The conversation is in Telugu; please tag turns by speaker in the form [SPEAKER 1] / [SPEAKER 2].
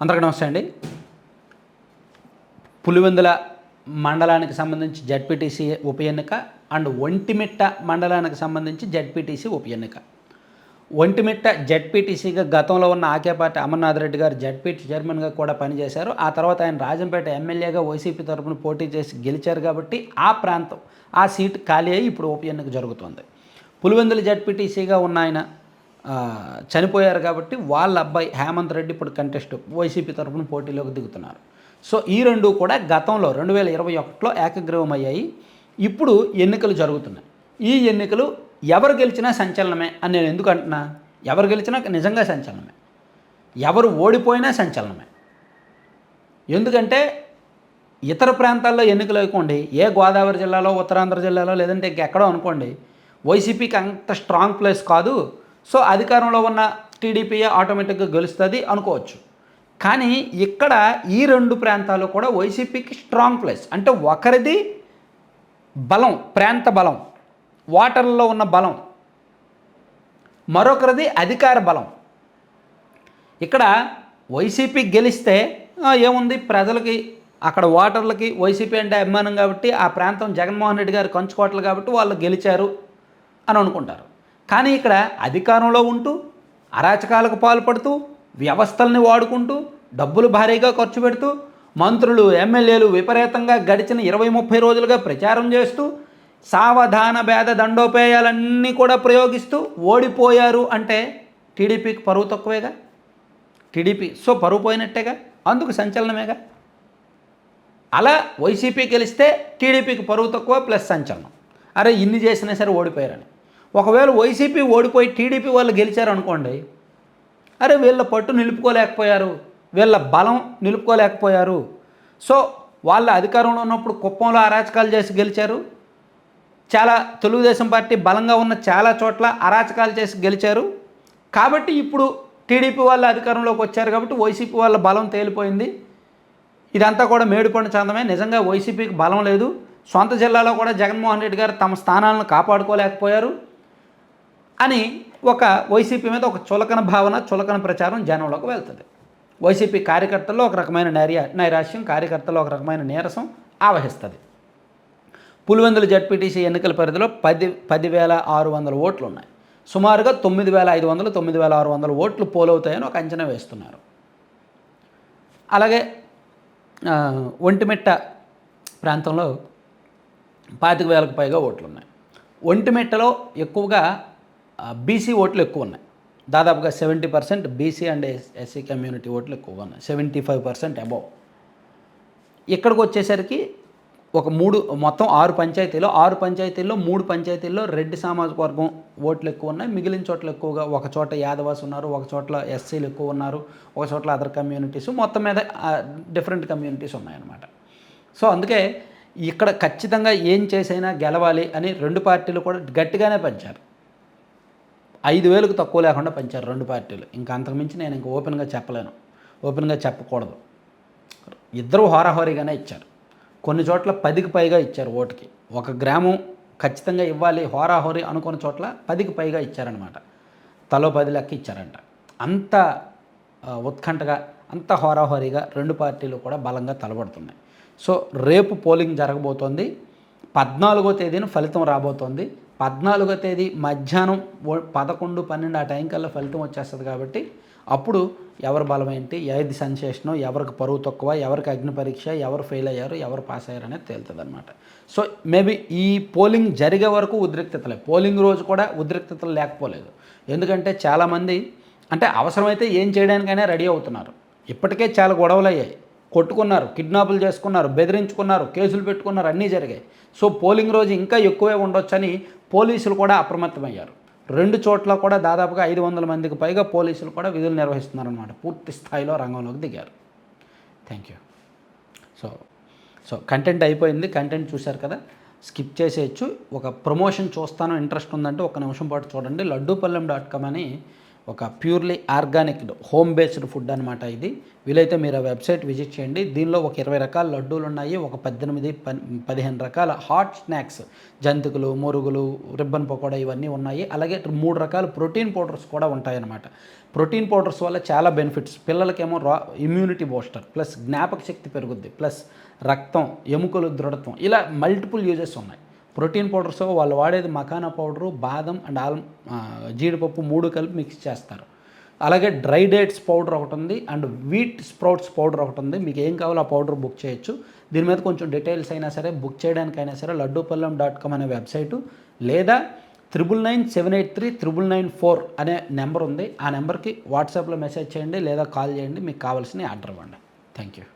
[SPEAKER 1] అందరికీ నమస్తే అండి. పులివెందుల మండలానికి సంబంధించి జడ్పీటీసీ ఉప ఎన్నిక అండ్ ఒంటిమిట్ట మండలానికి సంబంధించి జడ్పీటీసీ ఉప ఎన్నిక. ఒంటిమిట్ట జడ్పీటీసీగా గతంలో ఉన్న ఆకేపాటి అమర్నాథ్ రెడ్డి గారు జడ్పీటీ చైర్మన్గా కూడా పనిచేశారు. ఆ తర్వాత ఆయన రాజంపేట ఎమ్మెల్యేగా వైసీపీ తరఫున పోటీ చేసి గెలిచారు కాబట్టి ఆ ప్రాంతం ఆ సీటు ఖాళీ అయ్యి ఇప్పుడు ఉప ఎన్నిక జరుగుతుంది. పులివెందుల జడ్పీటీసీగా ఉన్న ఆయన చనిపోయారు కాబట్టి వాళ్ళ అబ్బాయి హేమంత్ రెడ్డి ఇప్పుడు కంటెస్ట్ వైసీపీ తరఫున పోటీలోకి దిగుతున్నారు. సో ఈ రెండు కూడా గతంలో రెండు వేల ఇరవై ఒకటిలో ఏకగ్రీవం అయ్యాయి ఇప్పుడు ఎన్నికలు జరుగుతున్నాయి. ఈ ఎన్నికలు ఎవరు గెలిచినా సంచలనమే అని నేను ఎందుకు అంటున్నా? ఎవరు గెలిచినా నిజంగా సంచలనమే. ఎవరు ఓడిపోయినా సంచలనమే. ఎందుకంటే ఇతర ప్రాంతాల్లో ఎన్నికలు అనుకోండి ఏ గోదావరి జిల్లాలో ఉత్తరాంధ్ర జిల్లాలో లేదంటే ఇంకెక్కడో అనుకోండి. వైసీపీకి అంత స్ట్రాంగ్ ప్లేస్ కాదు. సో అధికారంలో ఉన్న టీడీపీ ఆటోమేటిక్గా గెలుస్తుంది అనుకోవచ్చు. కానీ ఇక్కడ ఈ రెండు ప్రాంతాలు కూడా వైసీపీకి స్ట్రాంగ్ ప్లేస్. అంటే ఒకరిది బలం ప్రాంత బలం వాటర్లో ఉన్న బలం. మరొకరిది అధికార బలం. ఇక్కడ వైసీపీ గెలిస్తే ఏముంది? ప్రజలకి అక్కడ ఓటర్లకి వైసీపీ అంటే అభిమానం కాబట్టి ఆ ప్రాంతం జగన్మోహన్ రెడ్డి గారు కంచుకోవట్లు కాబట్టి వాళ్ళు గెలిచారు అని అనుకుంటారు. కానీ ఇక్కడ అధికారంలో ఉంటూ అరాచకాలకు పాల్పడుతూ వ్యవస్థల్ని వాడుకుంటూ డబ్బులు భారీగా ఖర్చు పెడుతూ మంత్రులు ఎమ్మెల్యేలు విపరీతంగా గడిచిన ఇరవై ముప్పై రోజులుగా ప్రచారం చేస్తూ సావధాన భేద దండోపేయాలన్నీ కూడా ప్రయోగిస్తూ ఓడిపోయారు అంటే టీడీపీకి పరువు తక్కువేగా? టీడీపీ సో పరువు పోయినట్టేగా? అందుకు సంచలనమేగా? అలా వైసీపీ గెలిస్తే టీడీపీకి పరువు తక్కువ ప్లస్ సంచలనం. అరే ఇన్ని చేసినా సరే ఓడిపోయారని. ఒకవేళ వైసీపీ ఓడిపోయి టీడీపీ వాళ్ళు గెలిచారు అనుకోండి అరే వీళ్ళ పట్టు నిలుపుకోలేకపోయారు వీళ్ళ బలం నిలుపుకోలేకపోయారు. సో వాళ్ళ అధికారంలో ఉన్నప్పుడు కుప్పంలో అరాచకాలు చేసి గెలిచారు. చాలా తెలుగుదేశం పార్టీ బలంగా ఉన్న చాలా చోట్ల అరాచకాలు చేసి గెలిచారు. కాబట్టి ఇప్పుడు టీడీపీ వాళ్ళు అధికారంలోకి వచ్చారు కాబట్టి వైసీపీ వాళ్ళ బలం తేలిపోయింది. ఇదంతా కూడా మేడిపండు చందమే. నిజంగా వైసీపీకి బలం లేదు. సొంత జిల్లాలో కూడా జగన్మోహన్ రెడ్డి గారు తమ స్థానాలను కాపాడుకోలేకపోయారు. అని ఒక వైసీపీ మీద ఒక చులకన భావన చులకన ప్రచారం జనంలోకి వెళ్తుంది. వైసీపీ కార్యకర్తల్లో ఒక రకమైన నైర్యా నైరాశ్యం కార్యకర్తల్లో ఒక రకమైన నీరసం ఆవహిస్తుంది. పులివెందుల జడ్పీటీసీ ఎన్నికల పరిధిలో పది పదివేల ఆరు వందల ఓట్లు ఉన్నాయి సుమారుగా తొమ్మిది వేల ఐదు వందలు తొమ్మిది వేల ఆరు వందల ఓట్లు పోలవుతాయని ఒక అంచనా వేస్తున్నారు. అలాగే ఒంటిమిట్ట ప్రాంతంలో పాతిక వేలకు పైగా ఓట్లు ఉన్నాయి ఒంటిమిట్టలో ఎక్కువగా బీసీ ఓట్లు ఎక్కువ ఉన్నాయి దాదాపుగా seventy percent BC and SC community ఓట్లు ఎక్కువగా ఉన్నాయి సెవెంటీ ఫైవ్ పర్సెంట్ అబౌవ్ ఇక్కడికి వచ్చేసరికి ఒక మూడు మొత్తం ఆరు పంచాయతీలో ఆరు పంచాయతీల్లో మూడు పంచాయతీల్లో రెడ్డి సామాజిక వర్గం ఓట్లు ఎక్కువ ఉన్నాయి మిగిలిన చోట్ల ఎక్కువగా ఒక చోట యాదవాస్ ఉన్నారు ఒక చోట్ల ఎస్సీలు ఎక్కువ ఉన్నారు ఒక చోట్ల అదర్ కమ్యూనిటీస్ మొత్తం మీద డిఫరెంట్ కమ్యూనిటీస్ ఉన్నాయన్నమాట. సో అందుకే ఇక్కడ ఖచ్చితంగా ఏం చేసైనా గెలవాలి అని రెండు పార్టీలు కూడా గట్టిగానే పంచారు. ఐదు వేలకు తక్కువ లేకుండా పంచారు రెండు పార్టీలు. ఇంకా అంతకుమించి నేను ఇంకా ఓపెన్గా చెప్పలేను. ఓపెన్గా చెప్పకూడదు. ఇద్దరు హోరాహోరీగానే ఇచ్చారు. కొన్ని చోట్ల పదికి పైగా ఇచ్చారు ఓటుకి. ఒక గ్రామం ఖచ్చితంగా ఇవ్వాలి హోరాహోరీ అనుకున్న చోట్ల పదికి పైగా ఇచ్చారనమాట తలో పది లెక్క ఇచ్చారంట. అంత ఉత్కంఠగా అంత హోరాహోరీగా రెండు పార్టీలు కూడా బలంగా తలబడుతున్నాయి. సో రేపు పోలింగ్ జరగబోతోంది. పద్నాలుగో తేదీన ఫలితం రాబోతోంది. పద్నాలుగో తేదీ మధ్యాహ్నం పదకొండు పన్నెండు ఆ టైం కల్లా ఫలితం వచ్చేస్తుంది కాబట్టి అప్పుడు ఎవరు బలం ఏంటి ఏది సంశేషణం ఎవరికి పరువు తక్కువ ఎవరికి అగ్ని పరీక్ష ఎవరు ఫెయిల్ అయ్యారు ఎవరు పాస్ అయ్యారు అనేది తేలుతుంది అనమాట సో మేబీ ఈ పోలింగ్ జరిగే వరకు ఉద్రిక్తతలే. పోలింగ్ రోజు కూడా ఉద్రిక్తతలు లేకపోలేదు. ఎందుకంటే చాలామంది అంటే అవసరమైతే ఏం చేయడానికైనా రెడీ అవుతున్నారు. ఇప్పటికే చాలా గొడవలు అయ్యాయి కొట్టుకున్నారు కిడ్నాపులు చేసుకున్నారు బెదిరించుకున్నారు కేసులు పెట్టుకున్నారు అన్నీ జరిగాయి. సో పోలింగ్ రోజు ఇంకా ఎక్కువే ఉండొచ్చని పోలీసులు కూడా అప్రమత్తమయ్యారు. రెండు చోట్ల కూడా దాదాపుగా ఐదు వందల మందికి పైగా పోలీసులు కూడా విధులు నిర్వహిస్తున్నారన్నమాట. పూర్తి స్థాయిలో రంగంలోకి దిగారు. Thank you so so content అయిపోయింది. కంటెంట్ చూశారు కదా? స్కిప్ చేసేయచ్చు. ఒక ప్రమోషన్ చూస్తాను. ఇంట్రెస్ట్ ఉందంటే ఒక నిమిషం పాటు చూడండి. లడ్డూపల్లెం డాట్ కామ్ అని ఒక purely organic home based food అనమాట ఇది. వీలైతే మీరు ఆ వెబ్సైట్ విజిట్ చేయండి. దీనిలో ఒక ఇరవై రకాల లడ్డూలు ఉన్నాయి. ఒక పద్దెనిమిది పదిహేను రకాల హాట్ స్నాక్స్ జంతికలు మురుగులు రిబ్బన్ పకోడా ఇవన్నీ ఉన్నాయి. అలాగే మూడు రకాల ప్రోటీన్ పౌడర్స్ కూడా ఉంటాయన్నమాట. ప్రోటీన్ పౌడర్స్ వల్ల చాలా బెనిఫిట్స్. పిల్లలకేమో రా ఇమ్యూనిటీ బూస్టర్ ప్లస్ జ్ఞాపక శక్తి పెరుగుద్ది. ప్లస్ రక్తం ఎముకలు దృఢత్వం. ఇలా మల్టిపుల్ యూజెస్ ఉన్నాయి. ప్రోటీన్ పౌడర్స్ వాళ్ళు వాడేది మకానా పౌడరు బాదం అండ్ ఆల్ జీడిపప్పు మూడు కలిపి మిక్స్ చేస్తారు. అలాగే డ్రై డేట్స్ పౌడర్ ఒకటి ఉంది అండ్ వీట్ స్ప్రౌట్స్ పౌడర్ ఒకటి ఉంది. మీకు ఏం కావాలో ఆ పౌడర్ బుక్ చేయొచ్చు. దీని మీద కొంచెం డీటెయిల్స్ అయినా సరే బుక్ చేయడానికైనా సరే లడ్డూపల్లం డాట్ కామ్ అనే వెబ్సైటు లేదా triple nine seven eight three triple nine four అనే నెంబర్ ఉంది. ఆ నెంబర్కి వాట్సాప్లో మెసేజ్ చేయండి లేదా కాల్ చేయండి. మీకు కావాల్సిన ఆర్డర్ ఇవ్వండి. Thank you.